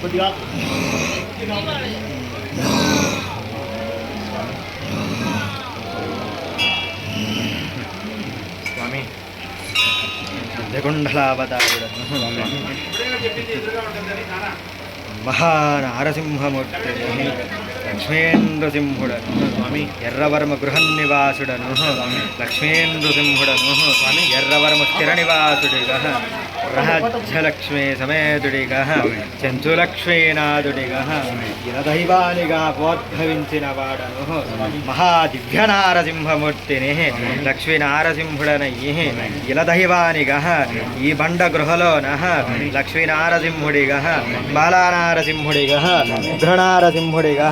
కొద్దిగా స్వామి జగుండలావతారుడను మహానారసింహమూర్తి. లక్ష్మీంద్రసింహుడను. స్వామి ఎర్రవర్మ గృహనివాసుడను లక్ష్మీంద్రసింహుడను. స్వామి ఎర్రవర్మ స్థిర నివాసుడిగా రాజ్యలక్ష్మీ సమేతుడిగా చెంచులక్ష్మీనాథుడిగా ఇలదైవానిగా ప్రోద్భవించిన వాడను మహాదివ్యనారసింహమూర్తిని లక్ష్మీనారసింహుడనయ్యి ఇలదైవానిగా ఈ బండ గృహలోన లక్ష్మీనారసింహుడిగా. బాలానారసింహుడిగా. ఉగ్రనారసింహుడిగా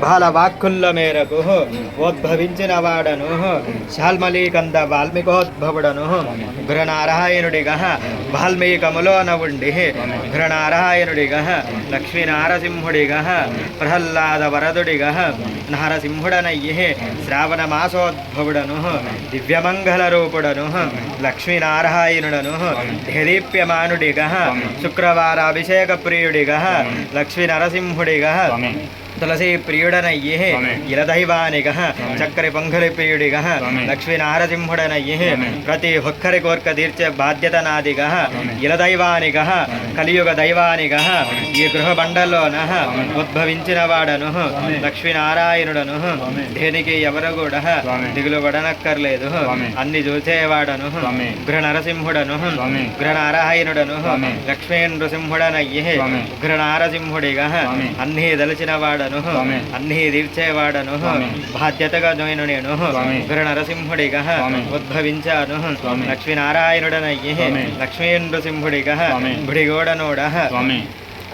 బాల వాక్కుల మేరకు ఉద్భవించిన వాడను శాల్మలీకంద వాల్మీకోద్భవుడను ఘృణారాయణుడిగా వాల్మీకములోన ఉండి ఘృణారాయణుడిగా లక్ష్మీనారసింహుడిగా ప్రహ్లాద వరదుడిగా నారసింహుడనయ్యి శ్రావణ మాసోద్భవుడను దివ్యమంగళ రూపుడను లక్ష్మీనారాయణుడను దేదీప్యమానుడిగా శుక్రవార అభిషేక ప్రియుడిగా లక్ష్మీ నరసింహుడిగా తులసి ప్రియుడనయ్యి. ఇలదైవానిగా చక్కరి పొంగలి ప్రియుడిగా. లక్ష్మీ నారసింహుడనయ్యి. ప్రతి ఒక్కరి కోరిక తీర్చే బాధ్యత నాదిగా. ఇలదైవానిగా కలియుగ దైవానిగా ఈ గృహ బండలోన స్వామి. ఉద్భవించిన వాడను లక్ష్మీనారాయణుడను. దేనికి ఎవరు కూడా. దిగులు పడనక్కర్లేదు. అన్ని చూసేవాడను. ఉగ్ర నరసింహుడను. ఉగ్ర నారాయణుడను. లక్ష్మీ నృసింహుడనయ్యి. ఉగ్ర నారసింహుడిగా. అన్ని దలిచిన వాడను స్వామి. అన్ని తీర్చేవాడను స్వామి. బాధ్యతగా నేను నేను స్వామి. ఉగ్ర నరసింహుడిగా స్వామి. ఉద్భవించాను స్వామి. లక్ష్మీనారాయణుడనయ్యి స్వామి. లక్ష్మీ నృసింహుడిగా స్వామి. గుడిగోడనోడ స్వామి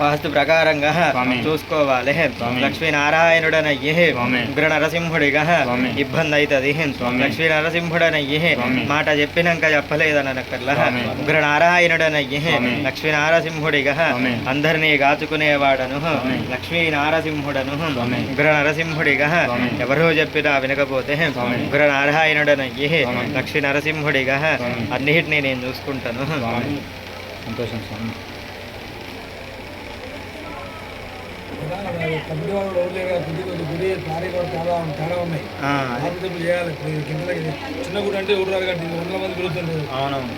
వాస్తు ప్రకారంగా. చూసుకోవాలి. లక్ష్మీనారాయణుడనయ్యి. ఉగ్ర నరసింహుడిగా. ఇబ్బంది అవుతుంది స్వామి. లక్ష్మీ నరసింహుడనయ్యి స్వామి. మాట చెప్పినాక చెప్పలేదనక్కర్లా. ఉగ్ర నారాయణుడనయ్యి స్వామి. లక్ష్మీ నారసింహుడిగా స్వామి. అందరినీ గాచుకునేవాడను స్వామి. లక్ష్మీ నారసింహుడను స్వామి. ఉగ్ర నరసింహుడిగా. ఎవరూ చెప్పినా వినకపోతే. ఉగ్ర నారాయణుడనయ్యి. లక్ష్మీ నరసింహుడిగా. అన్నిటినీ నేను చూసుకుంటాను సంతోషం స్వామి కమిటీ వాళ్ళు రోజు లేక కొద్ది కొద్ది గుడి దారి కూడా చాలా చాలా ఉన్నాయి ఆ, బాధ్యతలు చేయాలి ఇప్పుడు కిందకి చిన్న గుడి అంటే ఎవరు రాదు కాబట్టి వందల మంది గురుతుంటారు అవునవును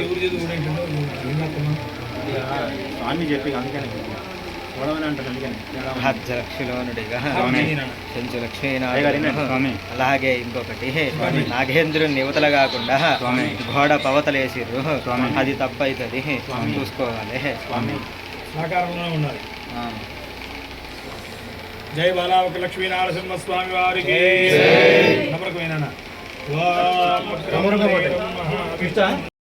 ఎవరు చేతి గుడి ఏంటంటే విన్నాకున్నాం స్వామి. చెప్పి అందుకని స్వామి. అలాగే ఇంకొకటి. స్వామి. నాగేంద్రుని యువతల కాకుండా స్వామి. గోడ పవతలేసిర్రు. స్వామి. అది తప్పైతుంది. స్వామి. చూసుకోవాలి. స్వామి. సహకారంలో ఉండాలి. జై బాలావక లక్ష్మీ నరసింహ స్వామి వారికి. నమ్మకమైన.